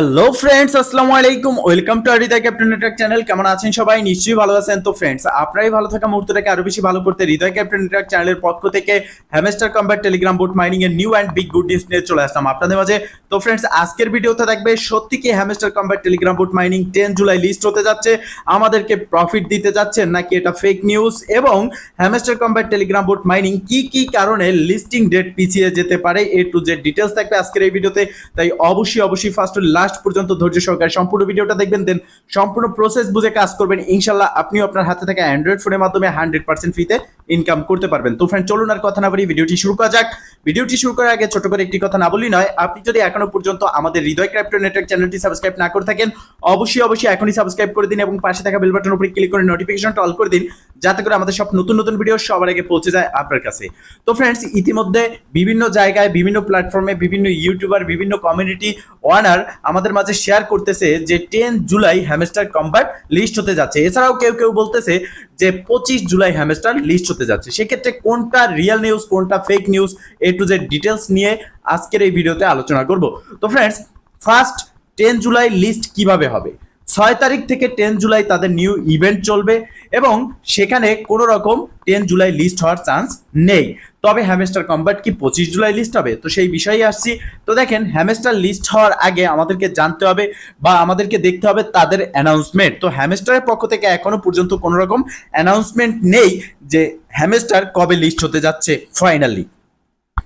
Hello friends আসসালামু আলাইকুম। Welcome to Hridoy captain network channel কেমন আছেন সবাই? নিশ্চয়ই ভালো আছেন। তো ফ্রেন্ডস আপনারাই ভালো থাকা মুহূর্তটাকে আরও বেশি ভালো করতে হৃদয় ক্যাপ্টেন নেটওয়ার্ক চ্যানেলের পক্ষ থেকে Hamster combat Telegram bot mining এর new and big good news নিয়ে চলে আসলাম আপনাদের মাঝে। তো ফ্রেন্ডস আজকের ভিডিওতে দেখবে সত্যি কি Hamster combat Telegram bot mining ten July list হতে যাচ্ছে, আমাদেরকে প্রফিট দিতে যাচ্ছেন নাকি এটা ফেক নিউজ এবং Hamster combat Telegram bot mining কি কি কারণে লিস্টিং ডেট পিছিয়ে যেতে পারে? এ টু জেড ডিটেলস থাকবে আজকের এই ভিডিওতে তাই অবশ্যই অবশ্যই ফার্স্ট লাস্ট পর্যন্ত ধৈর্য সহকারে সম্পূর্ণ ভিডিওটা দেখবেন দেন সম্পূর্ণ প্রসেস বুঝে কাজ করবেন। ইনশাল্লাহ আপনিও আপনার হাতে থাকা অ্যান্ড্রয়েড ফোনের মাধ্যমে হান্ড্রেড পার্সেন্ট ফ্রিতে ইনকাম করতে পারবেন। তো ফ্রেন্ড চলুন আর কথা না বলি ভিডিওটি শুরু করা যাক। ভিডিওটি শুরু করার আগে ছোট করে একটি কথা না বলি নয়, আপনি যদি এখনও পর্যন্ত আমাদের হৃদয় ক্রাইপ্টো নেটওয়ার্ক চ্যানেলটি সাবস্ক্রাইব না করে থাকেন, অবশ্যই অবশ্যই এখনই সাবস্ক্রাইব করে দিন এবং পাশে থাকা বেল বাটন উপরে ক্লিক করে নোটিফিকেশনটা অল করে দিন, যাতে করে আমাদের সব নতুন নতুন ভিডিও সবার আগে পৌঁছে যায় আপনার কাছে। তো ফ্রেন্ডস ইতিমধ্যে বিভিন্ন জায়গায়, বিভিন্ন প্ল্যাটফর্মে বিভিন্ন ইউটিউবার বিভিন্ন কমিউনিটি ওয়ানার আমাদের মাঝে শেয়ার করতেছে যে ten July Hamster combat list হতে যাচ্ছে। এছাড়াও কেউ কেউ বলতেছে যে পঁচিশ জুলাই হ্যামেস্টার লিস্ট হতে যাচ্ছে। সেক্ষেত্রে কোনটা রিয়েল নিউজ কোনটা fake news A to Z details নিয়ে আজকের এই ভিডিওতে আলোচনা করব। তো friends first ten July list কীভাবে হবে? ছয় তারিখ থেকে টেন জুলাই তাদের নিউ ইভেন্ট চলবে এবং সেখানে কোনো রকম টেন জুলাই লিস্ট হওয়ার চান্স নেই। তবে হ্যামেস্টার কম্বাট কি পঁচিশ জুলাই লিস্ট হবে? তো সেই বিষয়ে আসছি। তো দেখেন, হ্যামেস্টার লিস্ট হওয়ার আগে আমাদেরকে জানতে হবে বা আমাদেরকে দেখতে হবে তাদের অ্যানাউন্সমেন্ট। তো হ্যামেস্টারের পক্ষ থেকে এখনও পর্যন্ত কোনো রকম অ্যানাউন্সমেন্ট নেই যে হ্যামেস্টার কবে লিস্ট হতে যাচ্ছে, ফাইনালি।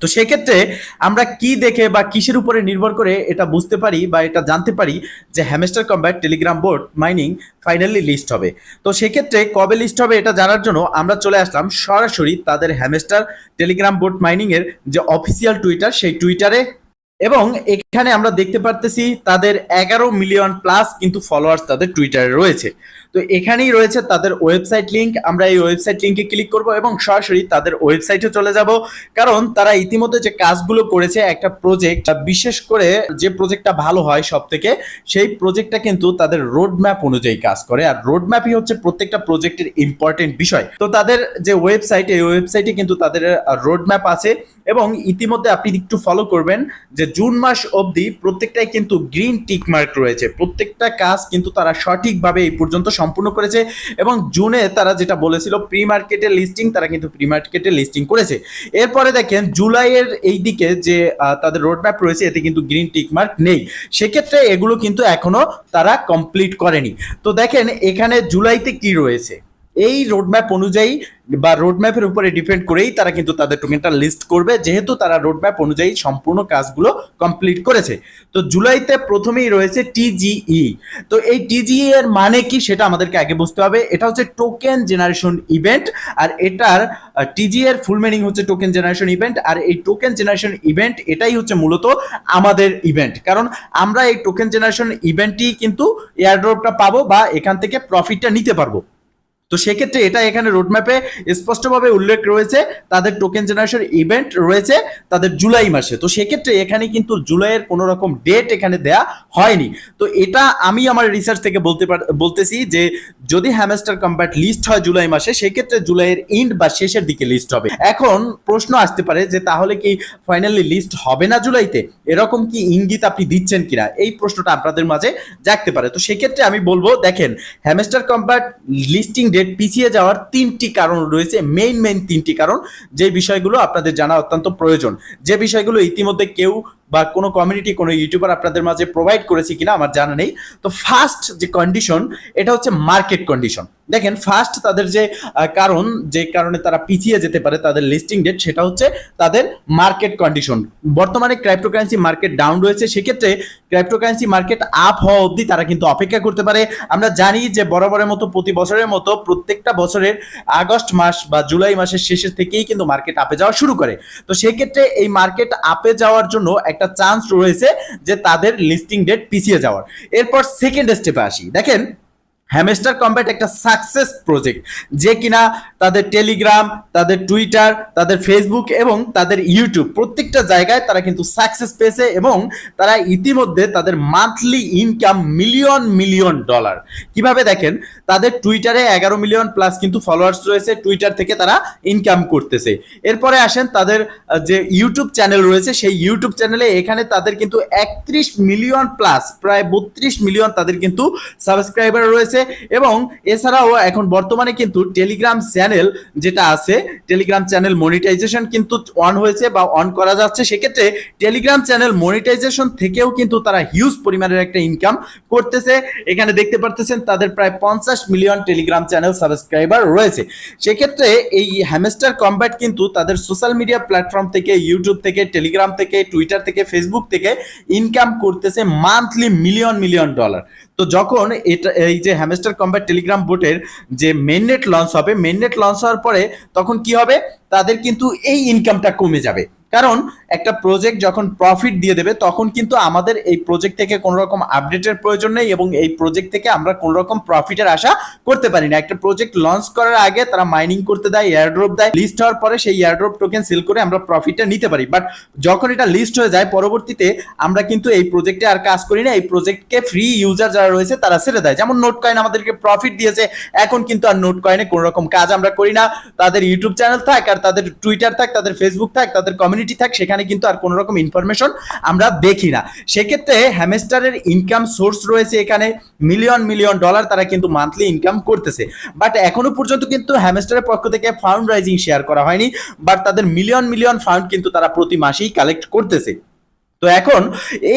তো সেক্ষেত্রে আমরা কি দেখে বা কিসের উপরে নির্ভর করে এটা বুঝতে পারি বা এটা জানতে পারি যে Hamster combat Telegram board mining finally list হবে। তো সেক্ষেত্রে কবে লিস্ট হবে এটা জানার জন্য আমরা চলে আসলাম সরাসরি তাদের হ্যামেস্টার টেলিগ্রাম বোর্ড মাইনিংয়ের যে অফিসিয়াল টুইটার, সেই টুইটারে। এবং এখানে আমরা দেখতে পারতেছি তাদের এগারো মিলিয়ন প্লাস কিন্তু ফলোয়ার্স তাদের টুইটারে রয়েছে। তো এখানেই রয়েছে তাদের ওয়েবসাইট লিঙ্ক আমরা এই ওয়েবসাইট লিংকে ক্লিক করব এবং সরাসরি তাদের ওয়েবসাইটে চলে যাব। কারণ তারা ইতিমধ্যে যে কাজগুলো করেছে, একটা প্রজেক্ট বিশেষ করে যে প্রজেক্টটা ভালো হয় সব থেকে সেই প্রজেক্টটা কিন্তু তাদের রোড ম্যাপ অনুযায়ী কাজ করে। আর রোড ম্যাপই হচ্ছে প্রত্যেকটা প্রজেক্টের ইম্পর্টেন্ট বিষয়। তো তাদের যে ওয়েবসাইট এই ওয়েবসাইটে কিন্তু তাদের রোড ম্যাপ আছে এবং ইতিমধ্যে আপনি একটু ফলো করবেন যে জুন মাস অবধি প্রত্যেকটাই কিন্তু গ্রিন টিক মার্ক রয়েছে। প্রত্যেকটা কাজ কিন্তু তারা সঠিকভাবে এই পর্যন্ত সম্পূর্ণ করেছে এবং জুনে তারা যেটা বলেছিল প্রি মার্কেটে লিস্টিং তারা কিন্তু প্রি মার্কেটে লিস্টিং করেছে। এরপরে দেখেন জুলাইয়ের এই দিকে যে তাদের রোড ম্যাপ রয়েছে, এতে কিন্তু গ্রিন টিক মার্ক নেই। সেক্ষেত্রে এগুলো কিন্তু এখনও তারা কমপ্লিট করেনি। তো দেখেন এখানে জুলাইতে কি রয়েছে? এই রোডম্যাপ অনুযায়ী বা রোডম্যাপের উপরে ডিপেন্ড করেই তারা কিন্তু তাদের টোকেনটা লিস্ট করবে, যেহেতু তারা রোডম্যাপ অনুযায়ী সম্পূর্ণ কাজগুলো কমপ্লিট করেছে। তো জুলাইতে প্রথমেই রয়েছে টিজিই তো এই টিজিই এর মানে কি সেটা আমাদেরকে আগে বুঝতে হবে। এটা হচ্ছে টোকেন জেনারেশন ইভেন্ট আর এটার টিজি এর ফুল মিনিং হচ্ছে টোকেন জেনারেশন ইভেন্ট আর এই টোকেন জেনারেশন ইভেন্ট এটাই হচ্ছে মূলত আমাদের ইভেন্ট কারণ আমরা এই টোকেন জেনারেশন ইভেন্টই কিন্তু এয়ারড্রপটা পাবো বা এখান থেকে প্রফিটটা নিতে পারব। তো সেক্ষেত্রে এটা এখানে রোডম্যাপে স্পষ্টভাবে উল্লেখ রয়েছে, তাদের টোকেন জেনারেশন ইভেন্ট রয়েছে তাদের জুলাই মাসে। তো সেক্ষেত্রে এখানে কিন্তু জুলাইয়ের কোনো রকম ডেট এখানে দেয়া হয়নি। তো এটা আমি আমার রিসার্চ থেকে বলতে বলতেছি যে যদি হ্যামেস্টার কম্প্যাট লিস্ট হয় জুলাই মাসে, সেক্ষেত্রে জুলাইয়ের এন্ড বা শেষের দিকে লিস্ট হবে। এখন প্রশ্ন আসতে পারে যে তাহলে কি ফাইনালি লিস্ট হবে না জুলাইতে? এরকম কি ইঙ্গিত আপনি দিচ্ছেন কিনা? এই প্রশ্নটা আপনাদের মাঝে জাগতে পারে। তো সেক্ষেত্রে আমি বলব, দেখেন হ্যামেস্টার কম্প্যাট লিস্টিং ডেট পিছিয়ে যাওয়ার তিনটি কারণ রয়েছে মেইন মেইন তিনটি কারণ। যে বিষয়গুলো আপনাদের জানা অত্যন্ত প্রয়োজন। যে বিষয়গুলো ইতিমধ্যে কেউ বা কোনো কমিউনিটি কোনো ইউটিউবার আপনাদের মাঝে প্রোভাইড করেছে কিনা আমার জানা নেই। তো ফার্স্ট যে কন্ডিশন এটা হচ্ছে মার্কেট কন্ডিশন দেখেন ফার্স্ট তাদের যে কারণ, যে কারণে তারা পিছিয়ে যেতে পারে তাদের লিস্টিং ডেট সেটা হচ্ছে তাদের মার্কেট কন্ডিশন বর্তমানে ক্রাইপ্টোকারেন্সি মার্কেট ডাউন রয়েছে, সেক্ষেত্রে ক্রাইপ্টোকারেন্সি মার্কেট আপ হওয়া অবধি তারা কিন্তু অপেক্ষা করতে পারে। আমরা জানি যে বরাবরের মতো প্রতি বছরের মতো প্রত্যেকটা বছরের আগস্ট মাস বা জুলাই মাসের শেষের থেকেই কিন্তু মার্কেট আপে যাওয়া শুরু করে। তো সেক্ষেত্রে এই মার্কেট আপে যাওয়ার জন্য একটা চান্স রয়েছে যে তাদের লিস্টিং ডেট পিছিয়ে যাওয়ার। এরপর সেকেন্ড স্টেপে আসি। দেখেন হ্যামেস্টার কম্ব্যাট একটা সাকসেস প্রজেক্ট যে কিনা তাদের টেলিগ্রাম তাদের টুইটার তাদের ফেসবুক এবং তাদের ইউটিউব প্রত্যেকটা জায়গায় তারা কিন্তু সাকসেস পেয়েছে এবং তারা ইতিমধ্যে তাদের monthly income million million dollar কীভাবে দেখেন? তাদের টুইটারে এগারো মিলিয়ন প্লাস কিন্তু ফলোয়ার্স রয়েছে টুইটার থেকে তারা ইনকাম করতেছে। এরপরে আসেন তাদের যে ইউটিউব চ্যানেল রয়েছে, সেই ইউটিউব চ্যানেলে এখানে তাদের কিন্তু একত্রিশ মিলিয়ন প্লাস প্রায় বত্রিশ মিলিয়ন তাদের কিন্তু সাবস্ক্রাইবার রয়েছে। এবং এছাড়াও এখন বর্তমানে কিন্তু টেলিগ্রাম চ্যানেল যেটা আছে টেলিগ্রাম চ্যানেল মনিটাইজেশন কিন্তু অন হয়েছে বা অন করা যাচ্ছে। সেক্ষেত্রে টেলিগ্রাম চ্যানেল মনিটাইজেশন থেকেও কিন্তু তারা হিউজ পরিমাণের একটা ইনকাম করতেছে। এখানে দেখতে পারতেছেন তাদের প্রায় পঞ্চাশ মিলিয়ন টেলিগ্রাম চ্যানেল সাবস্ক্রাইবার রয়েছে। সেক্ষেত্রে এই হ্যামেস্টার কম্ব্যাট কিন্তু তাদের সোশ্যাল মিডিয়া প্ল্যাটফর্ম থেকে ইউটিউব থেকে টেলিগ্রাম থেকে টুইটার থেকে ফেসবুক থেকে ইনকাম করতেছে মান্থলি মিলিয়ন মিলিয়ন ডলার তো যখন এটা, এই যে হ্যামেস্টার কম্ব্যাট টেলিগ্রাম বোটের যে মেননেট লঞ্চ হবে মেননেট লঞ্চ হওয়ার পরে তখন কি হবে? তাদের কিন্তু এই ইনকামটা কমে যাবে। কারণ একটা প্রজেক্ট যখন প্রফিট দিয়ে দেবে, তখন কিন্তু আমাদের এই প্রজেক্ট থেকে কোনো রকম আপডেটের প্রয়োজন নেই এবং এই প্রজেক্ট থেকে আমরা কোনো রকম প্রফিটের আশা করতে পারি না। একটা প্রজেক্ট লঞ্চ করার আগে তারা মাইনিং করতে দেয় এয়ারড্রপ দেয় লিস্ট হওয়ার পরে সেই এয়ারড্রপ টোকেন সেল করে আমরা প্রফিটটা নিতে পারি। বাট যখন এটা লিস্ট হয়ে যায়, পরবর্তীতে আমরা কিন্তু এই প্রজেক্টে আর কাজ করি না। এই প্রজেক্টকে ফ্রি ইউজার যারা রয়েছে, তারা ছেড়ে দেয়। যেমন নোট কয়েন আমাদেরকে প্রফিট দিয়েছে, এখন কিন্তু আর নোট কয়েনে কোনো রকম কাজ আমরা করি না। তাদের ইউটিউব চ্যানেল থাক আর তাদের টুইটার থাক, তাদের ফেসবুক থাক, তাদের কমিউনিটি থাক, সেখানে কিন্তু আর কোনো রকম ইনফরমেশন আমরা দেখি না। সেক্ষেত্রে হ্যামেস্টারের ইনকাম সোর্স রয়েছে এখানে মিলিয়ন মিলিয়ন ডলার তারা কিন্তু মান্থলি ইনকাম করতেছে। বাট এখনও পর্যন্ত কিন্তু হ্যামেস্টারের পক্ষ থেকে ফাউন্ড রাইজিং শেয়ার করা হয়নি বাট তাদের মিলিয়ন মিলিয়ন ফাউন্ড কিন্তু তারা প্রতি মাসেই কালেক্ট করতেছে। তো এখন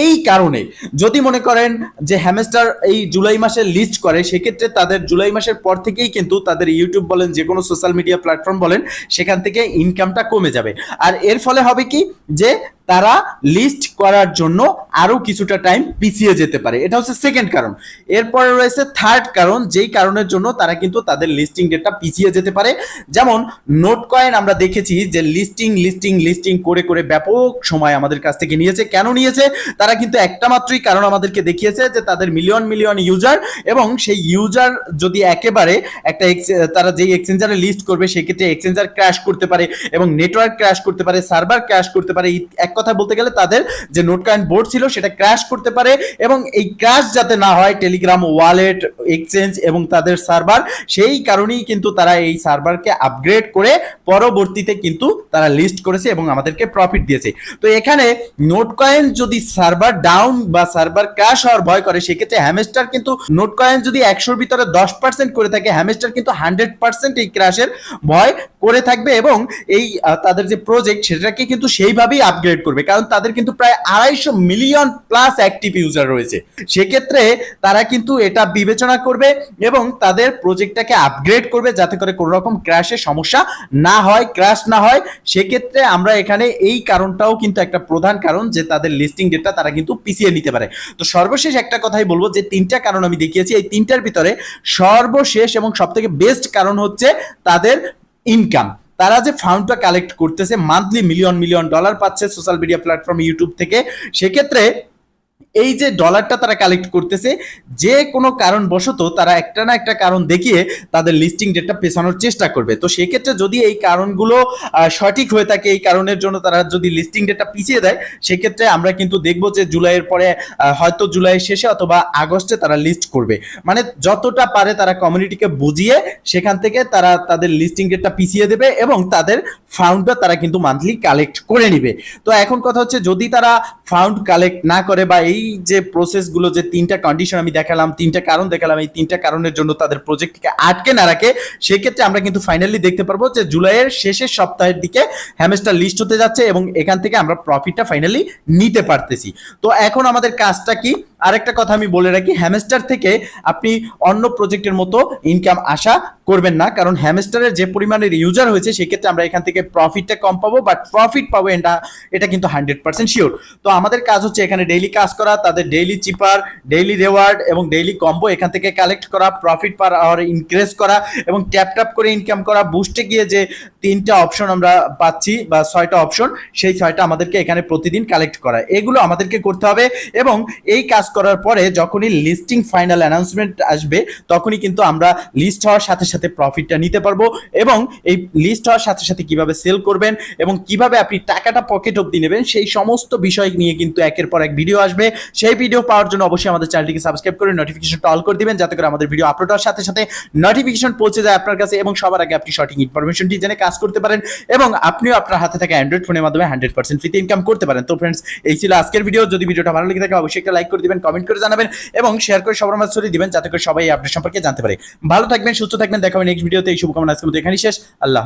এই কারণে যদি মনে করেন যে হ্যামেস্টার এই জুলাই মাসে লিস্ট করে, সেক্ষেত্রে তাদের জুলাই মাসের পর থেকেই কিন্তু তাদের ইউটিউব বলেন, যে কোনো সোশ্যাল মিডিয়া প্ল্যাটফর্ম বলেন, সেখান থেকে ইনকামটা কমে যাবে। আর এর ফলে হবে কি? যে তারা লিস্ট করার জন্য আরও কিছুটা টাইম পিছিয়ে যেতে পারে। এটা হচ্ছে সেকেন্ড কারণ। এরপরে রয়েছে থার্ড কারণ, যেই কারণের জন্য তারা কিন্তু তাদের লিস্টিং ডেটটা পিছিয়ে যেতে পারে। যেমন নোট কয়েন আমরা দেখেছি যে লিস্টিং লিস্টিং লিস্টিং করে করে ব্যাপক সময় আমাদের কাছ থেকে নিয়েছে। কেন নিয়েছে? তারা কিন্তু একটা মাত্রই কারণ আমাদেরকে দেখিয়েছে যে তাদের মিলিয়ন মিলিয়ন ইউজার এবং সেই ইউজার যদি একেবারে একটা তারা যেই এক্সচেঞ্জারে লিস্ট করবে, সেক্ষেত্রে এক্সচেঞ্জার ক্র্যাশ করতে পারে এবং নেটওয়ার্ক ক্র্যাশ করতে পারে সার্ভার ক্র্যাশ করতে পারে, ই- কথা বলতে গেলে তাদের যে নোট কয়েন বোর্ড ছিল সেটা ক্র্যাশ করতে পারে এবং এই ক্র্যাশ যাতে না হয় টেলিগ্রাম ওয়ালেট, এক্সচেঞ্জ এবং তাদের সার্ভার, সেই কারণেই কিন্তু তারা এই সার্ভারকে আপগ্রেড করে পরবর্তীতে কিন্তু তারা লিস্ট করেছে এবং আমাদেরকে প্রফিট দিয়েছে। তো এখানে নোট কয়েন যদি সার্ভার ডাউন বা সার্ভার ক্র্যাশ হওয়ার ভয় করে, সেক্ষেত্রে হ্যামেস্টার কিন্তু নোট কয়েন যদি একশোর ভিতরে দশ পার্সেন্ট করে থাকে হ্যামেস্টার কিন্তু হান্ড্রেড পার্সেন্ট এই ক্র্যাশের ভয় করে থাকবে এবং এই তাদের যে প্রজেক্ট সেটাকে কিন্তু সেইভাবেই আপগ্রেড করবে। কারণ তাদের কিন্তু প্রায় আড়াইশো মিলিয়ন প্লাস অ্যাক্টিভ ইউজার রয়েছে। সেক্ষেত্রে তারা কিন্তু এটা বিবেচনা করবে এবং তাদের প্রজেক্টটাকে আপগ্রেড করবে যাতে করে কোনো রকম ক্র্যাশের সমস্যা না হয় ক্র্যাশ না হয়। সেক্ষেত্রে আমরা এখানে এই কারণটাও কিন্তু একটা প্রধান কারণ যে তাদের লিস্টিং ডেটটা তারা কিন্তু পিছিয়ে নিতে পারে। তো সর্বশেষ একটা কথাই বলব যে তিনটা কারণ আমি দেখিয়েছি। এই তিনটার ভিতরে সর্বশেষ এবং সবথেকে বেস্ট কারণ হচ্ছে তাদের ইনকাম তারা যে ফান্ডটা কালেক্ট করতেছে মান্থলি মিলিয়ন মিলিয়ন ডলার পাচ্ছে সোশ্যাল মিডিয়া প্ল্যাটফর্ম ইউটিউব থেকে। সেক্ষেত্রে এই যে ডলারটা তারা কালেক্ট করতেছে, যে কোনো কারণবশত তারা একটা না একটা কারণ দেখিয়ে তাদের লিস্টিং ডেটটা পেছানোর চেষ্টা করবে। তো সেক্ষেত্রে যদি এই কারণগুলো সঠিক হয়ে থাকে, এই কারণের জন্য তারা যদি লিস্টিং ডেটটা পিছিয়ে দেয়, সেক্ষেত্রে আমরা কিন্তু দেখব যে জুলাইয়ের পরে হয়তো জুলাইয়ের শেষে অথবা আগস্টে তারা লিস্ট করবে। মানে যতটা পারে তারা কমিউনিটিকে বুঝিয়ে সেখান থেকে তারা তাদের লিস্টিং ডেটটা পিছিয়ে দেবে এবং তাদের ফাউন্ডটা তারা কিন্তু মান্থলি কালেক্ট করে নিবে। তো এখন কথা হচ্ছে যদি তারা ফাউন্ড কালেক্ট না করে বা এই যে প্রসেসগুলো যে তিনটা কন্ডিশন আমি দেখালাম, তিনটা কারণ দেখালাম, এই তিনটা কারণের জন্য তাদের প্রজেক্টকে আটকে না রাখে, সেক্ষেত্রে আমরা কিন্তু ফাইনালি দেখতে পারব যে জুলাইয়ের শেষের সপ্তাহের দিকে হ্যামেস্টার লিস্ট হতে যাচ্ছে এবং এখান থেকে আমরা প্রফিটটা ফাইনালি নিতে পারতেছি। তো এখন আমাদের কাজটা কি? আরেকটা কথা আমি বলে রাখি হ্যামেস্টার থেকে আপনি অন্য প্রজেক্টের মতো ইনকাম আশা করবেন না, কারণ হ্যামেস্টারের যে পরিমাণের ইউজার হয়েছে, সেক্ষেত্রে আমরা এখান থেকে প্রফিটটা কম পাবো বাট প্রফিট পাবো এটা এটা কিন্তু হান্ড্রেড পার্সেন্ট শিওর তো আমাদের কাজ হচ্ছে এখানে ডেইলি কাজ করা, তাদের ডেইলি চিপার ডেইলি রেওয়ার্ড এবং ডেইলি কম্বো এখান থেকে কালেক্ট করা প্রফিট পার আওয়ার ইনক্রিজ করা এবং ট্যাপ ট্যাপ করে ইনকাম করা বুস্টে গিয়ে যে তিনটা অপশন আমরা পাচ্ছি বা ছয়টা অপশন সেই ছয়টা আমাদেরকে এখানে প্রতিদিন কালেক্ট করা। এগুলো আমাদেরকে করতে হবে এবং এই কাজ করার পরে যখনই লিস্টিং ফাইনাল অ্যানাউন্সমেন্ট আসবে, তখনই কিন্তু আমরা লিস্ট হওয়ার সাথে সাথে প্রফিটটা নিতে পারব এবং এই লিস্ট হওয়ার সাথে সাথে কীভাবে সেল করবেন এবং কীভাবে আপনি টাকাটা পকেট অব্দি নেবেন, সেই সমস্ত বিষয় নিয়ে কিন্তু একের পর এক ভিডিও আসবে। সেই ভিডিও পাওয়ার জন্য অবশ্যই আমাদের চ্যানেলটিকে সাবস্ক্রাইব করে নোটিফিকেশনটা অল করে দিবেন, যাতে করে আমাদের ভিডিও আপলোড হওয়ার সাথে সাথে নোটিফিকেশন পৌঁছে যায় আপনার কাছে এবং সবার আগে আপনি সঠিক ইনফরমেশনটি জেনে কাজ করতে পারেন এবং আপনিও আপনার হাতে থাকা অ্যান্ড্রয়েড ফোনের মাধ্যমে হান্ড্রেড পার্সেন্ট ফ্রিতে ইনকাম করতে পারেন। তো ফ্রেন্ডস এই ছিল আজকের ভিডিও যদি ভিডিওটা ভালো লেগে থাকে, অবশ্যই একটা লাইক করে দিবেন। কমেন্ট করে জানাবেন এবং শেয়ার করে সবার মাঝে ছড়িয়ে দিবেন যাতে করে সবাই আপনার সম্পর্কে জানতে পারে। ভালো থাকবেন, সুস্থ থাকবেন, দেখা হবে নেক্সট ভিডিওতে এই শুভকামনা আজকে মতো এখানেই শেষ। আল্লাহ